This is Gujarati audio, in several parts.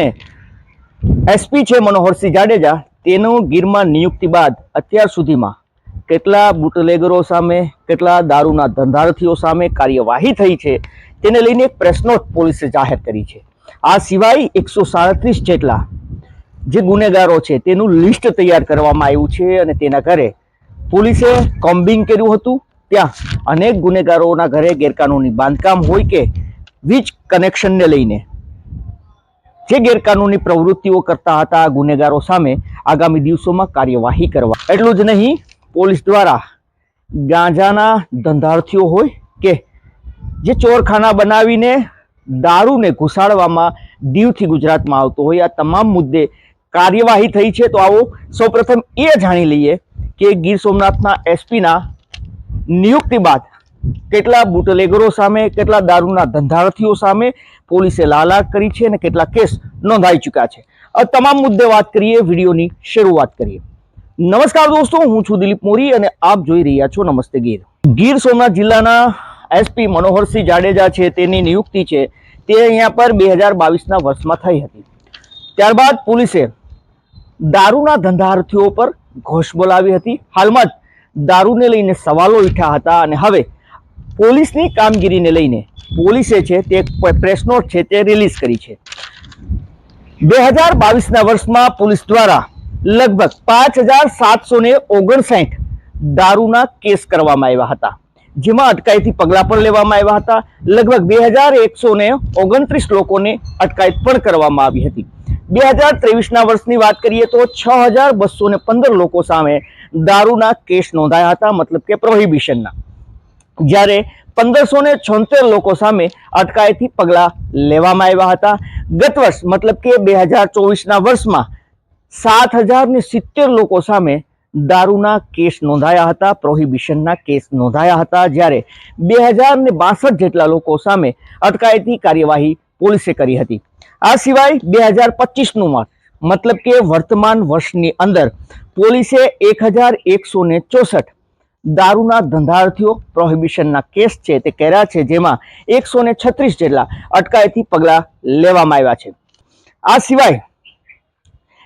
ને એસપી છે મનોહરસિંહ જાડેજા, તેનો ગીરમાં નિયુક્તિ બાદ અત્યાર સુધીમાં કેટલા બુટલેગરો સામે, કેટલા દારૂના ધંધાર્થીઓ સામે કાર્યવાહી થઈ છે, તેને લઈને એક પ્રેસ પોલીસે જાહેર કરી છે. આ સિવાય એકસો સાડત્રીસ જેટલા જે ગુનેગારો છે, તેનું લિસ્ટ તૈયાર કરવામાં આવ્યું છે અને તેના ઘરે પોલીસે કોમ્બિંગ કર્યું હતું. ત્યાં અનેક ગુનેગારોના ઘરે ગેરકાનૂની બાંધકામ હોય કે વીજ કનેક્શનને લઈને જે ગેરકાનૂની પ્રવૃત્તિઓ કરતા હતા, ગુનેગારો સામે આગામી દિવસોમાં કાર્યવાહી કરવા. એટલું જ નહીં, પોલીસ દ્વારા ગાંજાના ધંધાર્થીઓ હોય કે જે ચોરખાના બનાવીને દારૂને ઘુસાડવામાં દીવથી ગુજરાતમાં આવતો હોય, આ તમામ મુદ્દે કાર્યવાહી થઈ છે. તો આવો સૌપ્રથમ એ જાણી લઈએ કે ગીર સોમનાથના એસપીના નિયુક્તિ બાદ કેટલા બુટલેગરો સામે, કેટલા દારૂના ધંધાર્થીઓ સામે પોલીસે લાલાક કરી છે અને કેટલા કેસ નોંધાઈ ચૂક્યા છે. આ તમામ મુદ્દે વાત કરીએ, વિડીયોની શરૂઆત કરીએ. નમસ્કાર દોસ્તો, હું છું દિલીપ મોરી અને આપ જોઈ રહ્યા છો નમસ્તે ગીર. ગીર સોમનાથ જિલ્લાના એસપી મનોહરસિંહ જાડેજા છે, તેની નિયુક્તિ છે, તે અહીંયા પર બે હજાર બાવીસના વર્ષમાં થઈ હતી. ત્યારબાદ પોલીસે દારૂના ધંધાર્થીઓ પર ઘોષ બોલાવી હતી. હાલમાં જ દારૂને લઈને સવાલો ઉઠ્યા હતા અને હવે પોલીસની કામગીરીને લઈને પોલીસે છે તે પ્રેસ નોટ છે તે રિલીઝ કરી છે. બે હજાર બાવીસના વર્ષમાં પોલીસ દ્વારા લગભગ પાંચ હજાર સાતસો ને ઓગણસાઠ દારૂના કેસ કરવામાં આવ્યા હતા. જેમાં અટકાયતી પગલાં પણ લેવામાં આવ્યા હતા. લગભગ બે હજાર એકસો ને ઓગણત્રીસ લોકોને અટકાયત પણ કરવામાં આવી હતી. બે હજાર ત્રેવીસના વર્ષની વાત કરીએ તો છ હજાર બસો ને પંદર લોકો સામે દારૂના કેસ નોંધાયા હતા, મતલબ કે પ્રોહિબિશનના જ્યારે પંદરસો ને છોતેર લોકો સામે અટકાયતી પગલાં લેવામાં આવ્યા હતા. ગત વર્ષ, મતલબ કે બે હજાર ચોવીસના વર્ષમાં સાત હજાર સિત્તેર લોકો સામે દારૂના કેસ નોંધાયા હતા, પ્રોહિબિશનના કેસ નોંધાયા હતા. જ્યારે બે હજાર ને બાસઠ જેટલા લોકો સામે અટકાયતી કાર્યવાહી પોલીસે કરી હતી. આ સિવાય બે હજાર પચીસનું વર્ષ મતલબ કે વર્તમાન વર્ષની અંદર પોલીસે એક હજાર એકસો ચોસઠ દારૂના ધંધાર્થીઓ પ્રોહિબિશનના કેસ છે તે કર્યા છે, જેમાં એકસો ને છત્રીસ જેટલા અટકાયતી પગલાં લેવામાં આવ્યા છે. આ સિવાય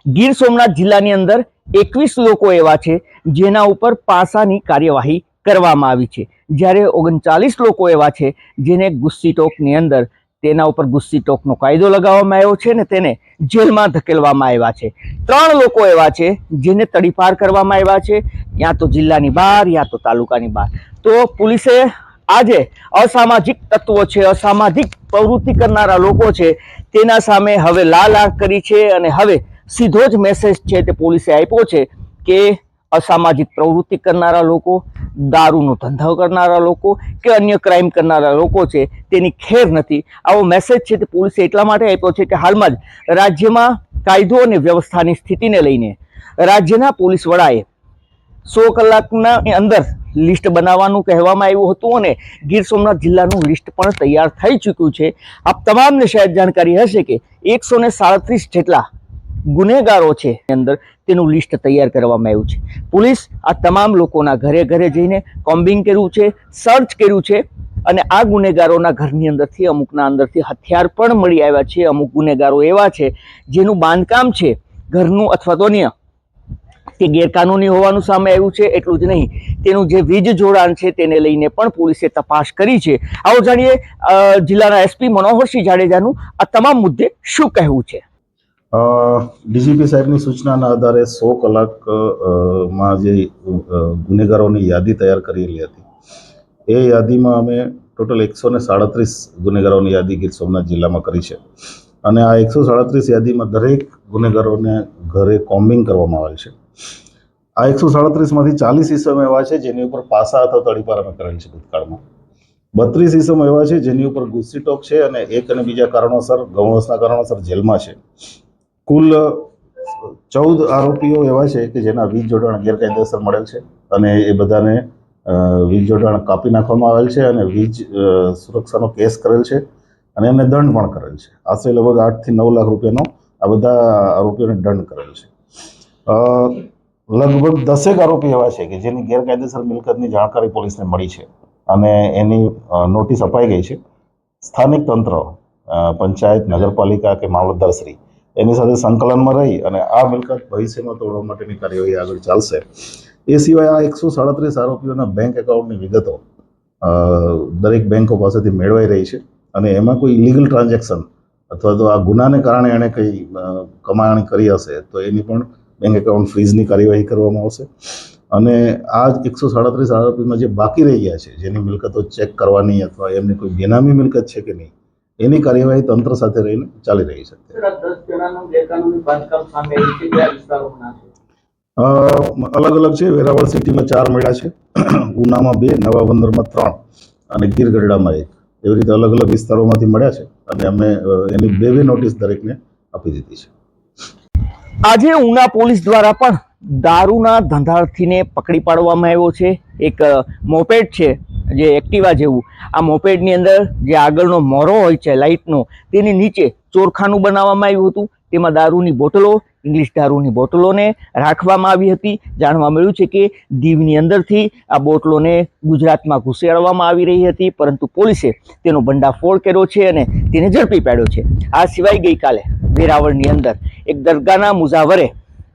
ગીર સોમનાથ જિલ્લાની અંદર એકવીસ લોકો એવા છે જેના ઉપર પાસાની કાર્યવાહી કરવામાં આવી છે. જ્યારે ઓગણચાલીસ લોકો એવા છે જેને ગુસ્સી ટોકની અંદર તેના ઉપર ગુસ્સી ટોકનો કાયદો લગાવવામાં આવ્યો છે ને તેને જેલમાં ધકેલવામાં આવ્યા છે. ત્રણ લોકો એવા છે જેને તડીપાર કરવામાં આવ્યા છે. યા તો જિલ્લાની બહાર, યા તો તાલુકાની બહાર. તો પોલીસે આજે અસામાજિક તત્વો છે, અસામાજિક પ્રવૃત્તિ કરનારા લોકો છે, તેના સામે હવે લાલ આંખ કરી છે અને હવે સીધો જ મેસેજ છે તે પોલીસે આપ્યો છે કે અસામાજિક પ્રવૃત્તિ કરનારા લોકો, દારૂનો ધંધો કરનારા લોકો કે અન્ય ક્રાઇમ કરનારા લોકો છે, તેની ખેર નથી. આવો મેસેજ છે તે પોલીસે એટલા માટે આપ્યો છે કે હાલમાં જ રાજ્યમાં કાયદો અને વ્યવસ્થાની સ્થિતિને લઈને રાજ્યના પોલીસ વડાએ સો કલાકના અંદર લિસ્ટ બનાવવાનું કહેવામાં આવ્યું હતું અને ગીર સોમનાથ જિલ્લાનું લિસ્ટ પણ તૈયાર થઈ ચૂક્યું છે. આપ તમામને શાયદ જાણકારી હશે કે એકસો સાડત્રીસ જેટલા ગુનેગારો છે અંદર તેનું લિસ્ટ તૈયાર કરવામાં આવ્યું છે. પોલીસ આ તમામ લોકોના ઘરે ઘરે જઈને કોમ્બિંગ કર્યું છે, સર્ચ કર્યું છે અને આ ગુનેગારોના ઘરની અંદરથી, અમુકના અંદરથી હથિયાર પણ મળી આવ્યા છે. અમુક ગુનેગારો એવા છે જેનું બાંધકામ છે ઘરનું અથવા તો અન્ય. તે ગેરકાનૂની હોવાનું સામે આવ્યું છે, એટલું જ નહીં. તેનું જે વીજ જોડાણ છે તેને લઈને પણ પોલીસે તપાસ કરી છે. આવો જાણીએ જિલ્લાના એસપી મનોહરસિંહ જાડેજાનું આ તમામ મુદ્દે શું કહેવું છે? ડીજીપી સાહેબની સૂચનાના આધારે સો કલાકમાં જે ગુનેગારોની યાદી તૈયાર કરેલી હતી. એ યાદીમાં અમે ટોટલ એકસો ને સાડત્રીસ ગુનેગારોની યાદી ગીર સોમનાથ જિલ્લામાં કરી છે. અને આ એકસો સાડત્રીસ યાદીમાં દરેક ગુનેગારોને ઘરે કોમ્બિંગ કરવામાં આવેલ છે. આ એકસો સાડત્રીસમાંથી ચાલીસ ઇસમ એવા છે જેની ઉપર પાસા અથવા તળીપાર અમે કરેલ છે ભૂતકાળમાં. બત્રીસ ઇસમ એવા છે જેની ઉપર ગુસ્સી ટોક છે અને એક અને બીજા કારણોસર ગૌણસના કારણોસર જેલમાં છે. કુલ ચૌદ આરોપીઓ એવા છે કે જેના વીજ જોડાણ ગેરકાયદેસર મળેલ છે અને એ બધાને વીજ જોડાણ કાપી નાખવામાં આવેલ છે અને વીજ સુરક્ષાનો કેસ કરેલ છે અને એને દંડ પણ કરેલ છે. આશરે લગભગ આઠથી નવ લાખ રૂપિયાનો આ બધા આરોપીઓને દંડ કરેલ છે. લગભગ દસેક આરોપી એવા છે કે જેની ગેરકાયદેસર મિલકતની જાણકારી પોલીસને મળી છે અને એની નોટિસ અપાઈ ગઈ છે. સ્થાનિક તંત્ર પંચાયત, નગરપાલિકા કે મામલતદારશ્રી એની સાથે સંકલનમાં રહી અને આ મિલકત ભવિષ્યમાં તોડવા માટેની કાર્યવાહી આગળ ચાલશે. એ સિવાય આ એકસો સાડત્રીસ આરોપીઓના બેંક એકાઉન્ટની વિગતો દરેક બેંકો પાસેથી મેળવાઈ રહી છે અને એમાં કોઈ ઇલીગલ ટ્રાન્ઝેક્શન અથવા તો આ ગુનાને કારણે એણે કંઈ કમાણી કરી હશે તો એની પણ બેંક એકાઉન્ટ ફ્રીઝની કાર્યવાહી કરવામાં આવશે. અને આ એકસો સાડત્રીસ આરોપીમાં જે બાકી રહી ગયા છે, જેની મિલકતો ચેક કરવાની અથવા એમની કોઈ બેનામી મિલકત છે કે નહીં એની કાર્યવાહી તંત્ર સાથે રહીને ચાલી રહી છે. અલગ અલગ છે વેરાવળ સિટીમાં ચાર મળ્યા છે ઉનામાં બે નવા બંદરમાં ત્રણ અને ગીરગઢડામાં એક. એવી રીતે અલગ અલગ વિસ્તારોમાંથી મળ્યા છે અને અમે એની બે બે નોટિસ દરેકને આપી દીધી છે. આજે ઉના પોલીસ દ્વારા પણ દારૂના ધંધાર્થીને પકડી પાડવામાં આવ્યો છે. એક મોપેટ છે જે એક્ટિવા જેવું, આ મોપેડની અંદર જે આગળનો મોરો હોય છે લાઇટનો, તેની નીચે ચોરખાનું બનાવવામાં આવ્યું હતું. તેમાં દારૂની બોટલો, ઇંગ્લિશ દારૂની બોટલોને રાખવામાં આવી હતી. જાણવા મળ્યું છે કે દીવની અંદરથી આ બોટલોને ગુજરાતમાં ઘુસેડવામાં આવી રહી હતી, પરંતુ પોલીસે તેનો ભંડાફોડ કર્યો છે અને તેને ઝડપી પાડ્યો છે. આ સિવાય ગઈકાલે વેરાવળની અંદર એક દરગાહના મુઝાવરે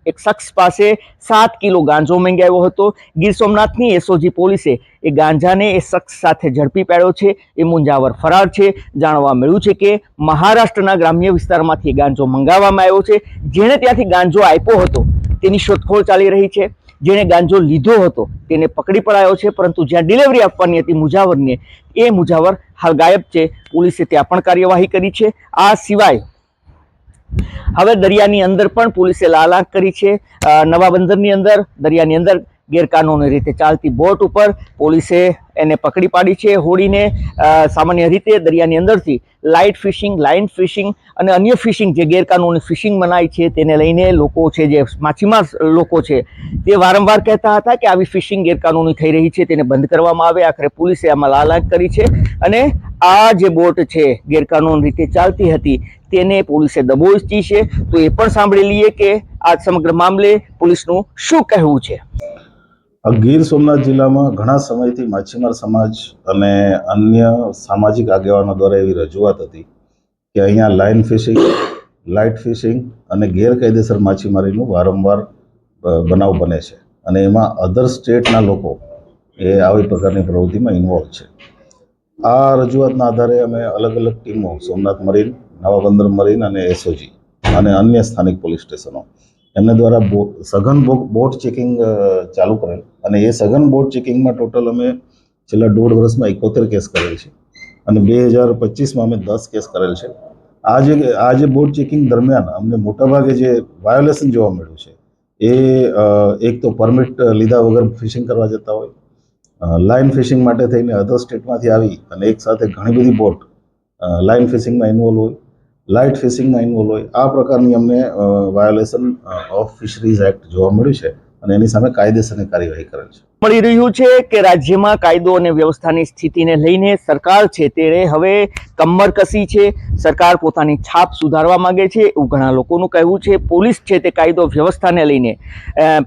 એક શખ્સ પાસે સાત કિલો ગાંજો મંગાવ્યો હતો. ગીર સોમનાથની એસઓજી પોલીસે એ ગાંજાને એ શખ્સ સાથે ઝડપી પાડ્યો છે. એ મુંજાવર ફરાર છે. જાણવા મળ્યું છે કે મહારાષ્ટ્રના ગ્રામ્ય વિસ્તારમાંથી ગાંજો મંગાવવામાં આવ્યો છે. જેણે ત્યાંથી ગાંજો આપ્યો હતો, તેની શોધખોળ ચાલી રહી છે. જેણે ગાંજો લીધો હતો, તેને પકડી પડાયો છે. પરંતુ જ્યાં ડિલિવરી આપવાની હતી મુજાવરને, એ મુજાવર હાલ ગાયબ છે. પોલીસે ત્યાં પણ કાર્યવાહી કરી છે. આ સિવાય હવે દરિયાની અંદર પણ પોલીસે લાલાંક કરી છે. નવા બંદરની અંદર દરિયાની અંદર ગેરકાનૂની રીતે ચાલતી બોટ ઉપર પોલીસે એને પકડી પાડી છે. હોડીને સામાન્ય રીતે દરિયાની અંદરથી લાઇટ ફિશિંગ, લાઇન ફિશિંગ અને અન્ય ફિશિંગ જે ગેરકાનૂની ફિશિંગ મનાય છે તેને લઈને લોકો છે જે માછીમાર લોકો છે તે વારંવાર કહેતા હતા કે આવી ફિશિંગ ગેરકાનૂની થઈ રહી છે, તેને બંધ કરવામાં આવે. આખરે પોલીસે આમાં લાલાક કરી છે અને આ જે બોટ છે ગેરકાનૂની રીતે ચાલતી હતી તેને પોલીસે દબોચી છે. તો એ પણ સાંભળી લઈએ કે આ સમગ્ર મામલે પોલીસનું શું કહેવું છે? ગીર સોમનાથ જિલ્લામાં ઘણા સમયથી માછીમાર સમાજ અને અન્ય સામાજિક આગેવાનો દ્વારા એવી રજૂઆત હતી કે અહીંયા લાઇન ફિશિંગ, લાઇટ ફિશિંગ અને ગેરકાયદેસર માછીમારીનું વારંવાર બનાવ બને છે. અને એમાં અધર સ્ટેટના લોકો એ આવી પ્રકારની પ્રવૃત્તિમાં ઇન્વોલ્વ છે. આ રજૂઆતના આધારે અમે અલગ અલગ ટીમો, સોમનાથ મરીન નવા બંદર મરીન અને એસઓજી અને અન્ય સ્થાનિક પોલીસ સ્ટેશનો એમને દ્વારા સઘન બોટ ચેકિંગ ચાલુ કરેલ. અને એ સઘન બોટ ચેકિંગમાં ટોટલ અમે છેલ્લા દોઢ વર્ષમાં એકોતેર કેસ કરેલ છે. અને બે હજાર પચીસમાં અમે દસ કેસ કરેલ છે. આ જે આ જે બોટ ચેકિંગ દરમિયાન અમને મોટાભાગે જે વાયોલેશન જોવા મળ્યું છે, એ એક તો પરમિટ લીધા વગર ફિશિંગ કરવા જતા હોય લાઇન ફિશિંગ માટે થઈને અધર સ્ટેટમાંથી આવી અને એક સાથે ઘણી બધી બોટ લાઇન ફિશિંગમાં ઇન્વોલ્વ હોય. લાઇટ ફિશિંગમાં ઇન્વોલ્વ હોય. આ પ્રકારની અમને વાયોલેશન ઓફ ફિશરીઝ એક્ટ જોવા મળ્યું છે અને એની સામે કાયદેસરની કાર્યવાહી કરેલ છે. મળી રહ્યું છે કે રાજ્યમાં કાયદો અને વ્યવસ્થાની સ્થિતિને લઈને સરકાર છે તે હવે કમર કસી છે. સરકાર પોતાની છાપ સુધારવા માંગે છે એવું ઘણા લોકોનું કહેવું છે. પોલીસ છે તે કાયદો વ્યવસ્થાને લઈને.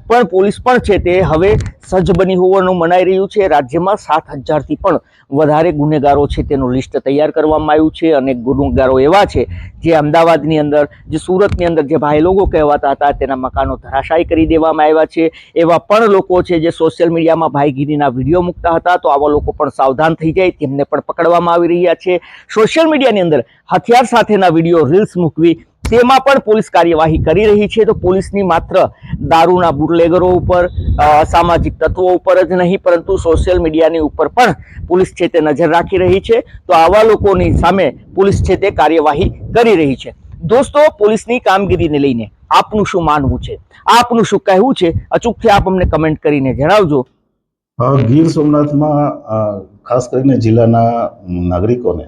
પણ પોલીસ પણ છે તે હવે સજ્જ બની હોવાનું મનાઈ રહ્યું છે. રાજ્યમાં સાત હજારથી પણ વધારે ગુનેગારો છે તેનું લિસ્ટ તૈયાર કરવામાં આવ્યું છે. અને ગુનેગારો એવા છે જે અમદાવાદની અંદર, જે સુરતની અંદર જે ભાઈ લોકો કહેવાતા હતા તેના મકાનો ધરાશાયી કરી દેવામાં આવ્યા છે. એવા પણ લોકો છે જે સોશિયલ મીડિયામાં ભાઈગીરીના વીડિયો મૂકતા હતા, તો આવા લોકો પણ સાવધાન થઈ જાય, તેમને પણ પકડવામાં આવી રહ્યા છે. સોશિયલ મીડિયાની અંદર હથિયાર સાથેના વીડિયો, રીલ્સ મૂકવી, તેમાં પણ પોલીસ કાર્યવાહી કરી રહી છે. તો પોલીસની માત્ર દારૂના બુટલેગરો ઉપર સામાજિક તત્વો ઉપર જ નહીં, પરંતુ સોશિયલ મીડિયાની ઉપર પણ પોલીસ છે તે નજર રાખી રહી છે. તો આવા લોકોની સામે પોલીસ છે તે કાર્યવાહી કરી રહી છે. દોસ્તો, પોલીસની કામગીરીને લઈને આપનું શું માનવું છે? આપનું શું કહેવું છે? અચૂકથી આપ અમને કમેન્ટ કરીને જણાવજો. ગીર સોમનાથમાં ખાસ કરીને જિલ્લાના નાગરિકોને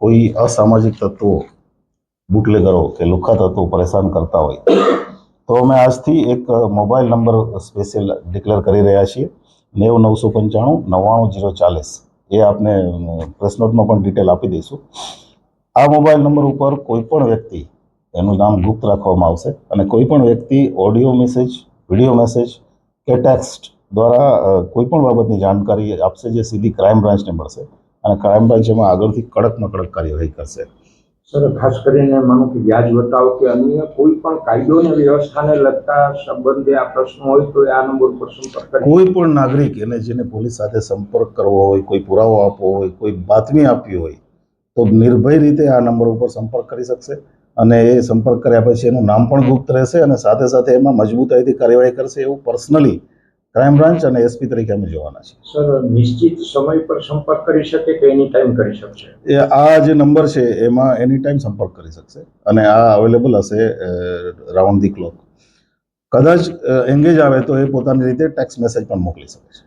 કોઈ અસામાજિક તત્વો, બુટલેગરો કે લુખા તત્વો પરેશાન કરતા હોય, તો અમે આજથી એક મોબાઈલ નંબર સ્પેશિયલ ડિક્લેર કરી રહ્યા છીએ. નેવું નવસો પંચાણું, નવ્વાણું જીરો ચાલીસ. એ આપને પ્રેસ નોટમાં પણ ડિટેલ આપી દઈશું. આ મોબાઈલ નંબર ઉપર કોઈ પણ વ્યક્તિ એનું નામ ગુપ્ત રાખવામાં આવશે. અને કોઈ પણ વ્યક્તિ ઓડિયો મેસેજ વીડિયો મેસેજ કે ટેક્સ્ટ દ્વારા કોઈ પણ બાબતની જાણકારી આપશે જે સીધી ક્રાઇમ બ્રાન્ચને મળશે. અને ક્રાઇમ બ્રાન્ચ એમાં આગળથી કડકમાં કડક કાર્યવાહી કરશે. સર ખાસ કરીને માનો કે વ્યાજ બતાવો કે અન્ય કોઈ પણ કાયદો અને વ્યવસ્થાને લગતા સંબંધે આ પ્રશ્ન હોય તો આ નંબર પર સંપર્ક કરી કોઈ પણ નાગરિક એને જેને પોલીસ સાથે સંપર્ક કરવો હોય કોઈ પુરાવો આપવો હોય કોઈ બાતમી આપવી હોય તો નિર્ભય રીતે આ નંબર ઉપર સંપર્ક કરી શકશે. અને એ સંપર્ક કર્યા પછી એનું નામ પણ ગુપ્ત રહેશે અને સાથે સાથે એમાં મજબૂતાઈથી કાર્યવાહી કરશે એવું પર્સનલી ક્રાઇમ બ્રાન્ચ અને એસપી તરીકે અમે જોવાના છીએ. સર નિશ્ચિત સમય પર સંપર્ક કરી શકે કે એની ટાઈમ કરી શકશે? એ આ જે નંબર છે એમાં એની ટાઈમ સંપર્ક કરી શકશે અને આ અવેલેબલ હશે રાઉન્ડ ધી ક્લોક કદાચ એંગેજ આવે તો એ પોતાની રીતે ટેક્સ મેસેજ પણ મોકલી શકે છે.